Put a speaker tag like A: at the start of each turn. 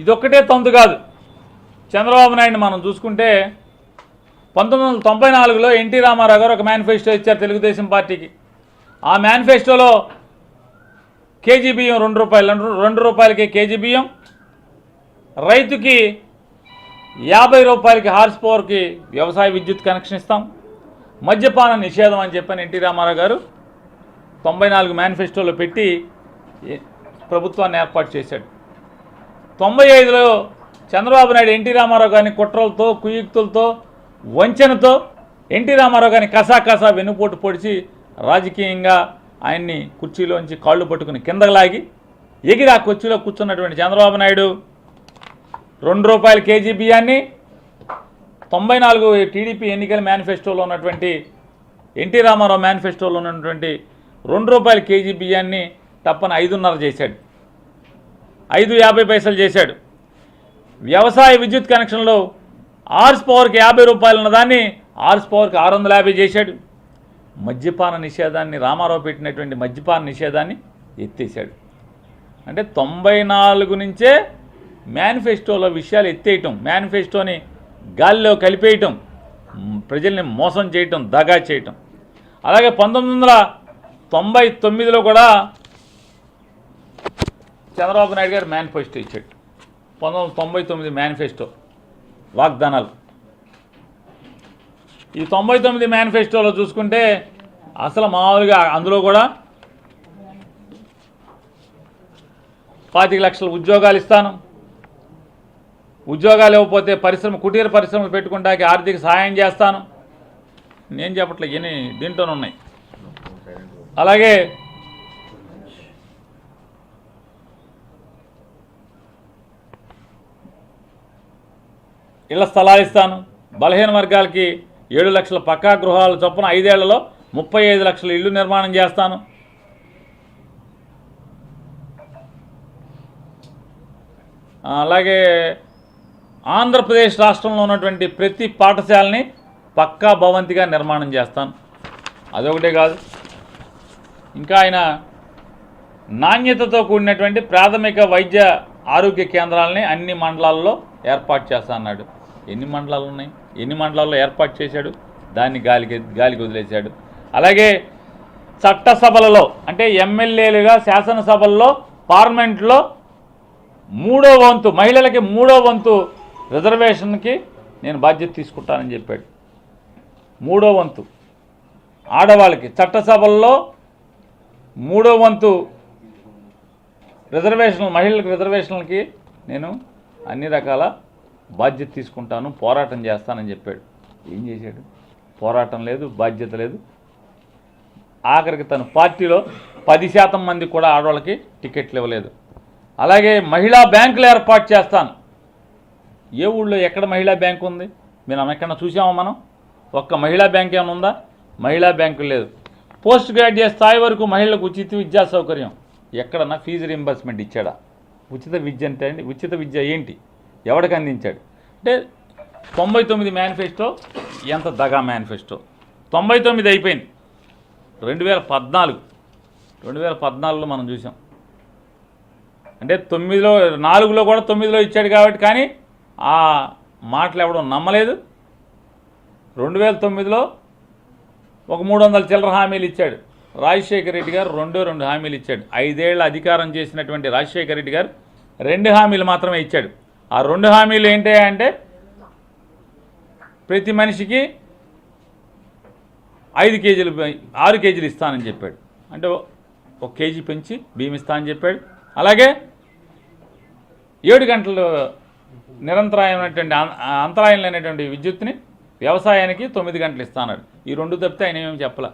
A: ఇదొక్కటే తొందు కాదు. చంద్రబాబు నాయుడు మనం చూసుకుంటే పంతొమ్మిది వందల తొంభై నాలుగులో ఎన్టీ రామారావు గారు ఒక మేనిఫెస్టో ఇచ్చారు తెలుగుదేశం పార్టీకి. ఆ మేనిఫెస్టోలో కేజీ బియ్యం రెండు రూపాయలు రెండు- రూపాయలకి కేజీ బియ్యం రైతుకి యాభై రూపాయలకి హార్స్ పవర్కి వ్యవసాయ విద్యుత్ కనెక్షన్ ఇస్తాం మద్యపాన నిషేధం అని చెప్పని ఎన్టీ రామారావు గారు తొంభై నాలుగు మేనిఫెస్టోలో పెట్టి ప్రభుత్వాన్ని ఏర్పాటు చేశాడు. తొంభై ఐదులో చంద్రబాబు నాయుడు ఎన్టీ రామారావు గారిని కుట్రలతో కుయుక్తులతో వంచనతో ఎన్టీ రామారావు గారిని కసా కసా వెన్నుపోటు పొడిచి రాజకీయంగా ఆయన్ని కుర్చీలోంచి కాళ్ళు పట్టుకుని కిందకు లాగి ఎగిరి ఆ కుర్చీలో కూర్చున్నటువంటి చంద్రబాబు నాయుడు రెండు రూపాయల కేజీ బియ్యాన్ని తొంభై నాలుగు టీడీపీ ఎన్నికల మేనిఫెస్టోలో ఉన్నటువంటి ఎన్టీ రామారావు మేనిఫెస్టోలో ఉన్నటువంటి రెండు రూపాయల కేజీ బియ్యాన్ని తప్పని ఐదున్నర చేశాడు. ఐదు యాభై పైసలు చేశాడు. వ్యవసాయ విద్యుత్ కనెక్షన్లో ఆర్స్ పవర్కి యాభై రూపాయలు ఉన్నదాన్ని ఆర్స్ పవర్కి ఆరు వందల యాభై చేశాడు. మద్యపాన నిషేధాన్ని రామారావు పెట్టినటువంటి మద్యపాన నిషేధాన్ని ఎత్తేసాడు అంటే తొంభై నాలుగు నుంచే మేనిఫెస్టోలో విషయాలు ఎత్తేయటం మేనిఫెస్టోని గాలిలో కలిపేయటం ప్రజల్ని మోసం చేయటం దగా చేయటం. అలాగే పంతొమ్మిది వందల తొంభై తొమ్మిదిలో కూడా చంద్రబాబు నాయుడు గారు మేనిఫెస్టో ఇచ్చాడు. పంతొమ్మిది తొంభై తొమ్మిది మేనిఫెస్టో వాగ్దానాలు. ఈ తొంభై తొమ్మిది మేనిఫెస్టోలో చూసుకుంటే అసలు మామూలుగా అందులో కూడా పాతిక లక్షల ఉద్యోగాలు ఇస్తాను. ఉద్యోగాలు ఇవ్వకపోతే పరిశ్రమ కుటీర పరిశ్రమలు పెట్టుకుంటాకి ఆర్థిక సహాయం చేస్తాను. నేను చెప్పట్లే ఇవన్నీ దీంట్లోనే ఉన్నాయి. అలాగే ఇళ్ళ స్థలాలు ఇస్తాను. బలహీన వర్గాలకి ఏడు లక్షల పక్కా గృహాల చొప్పున ఐదేళ్ళలో ముప్పై ఐదు లక్షల ఇల్లు నిర్మాణం చేస్తాను. అలాగే ఆంధ్రప్రదేశ్ రాష్ట్రంలో ఉన్నటువంటి ప్రతి పాఠశాలని పక్కా భవంతిగా నిర్మాణం చేస్తాను. అదొకటే కాదు. ఇంకా ఆయన నాణ్యతతో కూడినటువంటి ప్రాథమిక వైద్య ఆరోగ్య కేంద్రాలని అన్ని మండలాల్లో ఏర్పాటు చేస్తా అన్నాడు. ఎన్ని మండలాలు ఉన్నాయి? ఎన్ని మండలాల్లో ఏర్పాటు చేశాడు? దాన్ని గాలికి గాలికి వదిలేశాడు. అలాగే చట్టసభలలో అంటే ఎమ్మెల్యేలుగా శాసనసభల్లో పార్లమెంట్లో మూడో వంతు మహిళలకి మూడో వంతు రిజర్వేషన్కి నేను బాధ్యత తీసుకుంటానని చెప్పాడు. మూడో వంతు. ఆడవాళ్ళకి చట్టసభల్లో మూడో వంతు రిజర్వేషన్ మహిళలకు రిజర్వేషన్లకి నేను అన్ని రకాల బాధ్యత తీసుకుంటాను పోరాటం చేస్తానని చెప్పాడు. ఏం చేశాడు? పోరాటం లేదు బాధ్యత లేదు. ఆఖరికి తన పార్టీలో పది శాతం మంది కూడా ఆడవాళ్ళకి టికెట్లు ఇవ్వలేదు. అలాగే మహిళా బ్యాంకులు ఏర్పాటు చేస్తాను. ఏ ఊళ్ళో ఎక్కడ మహిళా బ్యాంకు ఉంది? మేము ఎక్కడ చూసామా మనం? ఒక్క మహిళా బ్యాంక్ ఏమైనా ఉందా? మహిళా బ్యాంకు లేదు. పోస్ట్ గ్రాడ్యుయేట్ స్థాయి వరకు మహిళలకు ఉచిత విద్యా సౌకర్యం. ఎక్కడన్నా ఫీజు రింబర్స్మెంట్ ఇచ్చాడా? ఉచిత విద్య అంటే అండి ఉచిత విద్య ఏంటి? ఎవరికి అందించాడు? అంటే తొంభై తొమ్మిది మేనిఫెస్టో ఎంత దగా మేనిఫెస్టో? తొంభై తొమ్మిది అయిపోయింది. రెండు వేల పద్నాలుగు. రెండు వేల పద్నాలుగులో మనం చూసాం. అంటే తొమ్మిదిలో నాలుగులో కూడా తొమ్మిదిలో ఇచ్చాడు కాబట్టి కానీ ఆ మాటలు ఎవడం నమ్మలేదు. రెండు వేల తొమ్మిదిలో ఒక మూడు వందల చిల్లర హామీలు ఇచ్చాడు. రాజశేఖర రెడ్డి గారు రెండో రెండు హామీలు ఇచ్చాడు. ఐదేళ్ళ అధికారం చేసినటువంటి రాజశేఖర రెడ్డి గారు రెండు హామీలు మాత్రమే ఇచ్చాడు. ఆ రెండు హామీలు ఏంటి అంటే ప్రతి మనిషికి ఐదు కేజీలు ఆరు కేజీలు ఇస్తానని చెప్పాడు. అంటే ఒక కేజీ పెంచి బియ్యం ఇస్తానని చెప్పాడు. అలాగే ఏడు గంటలు నిరంతరాయమైనటువంటి అంతరాయం లేనటువంటి విద్యుత్ని వ్యవసాయానికి తొమ్మిది గంటలు ఇస్తానన్నాడు. ఈ రెండు తప్పితే ఆయన ఏమేమి చెప్పలే?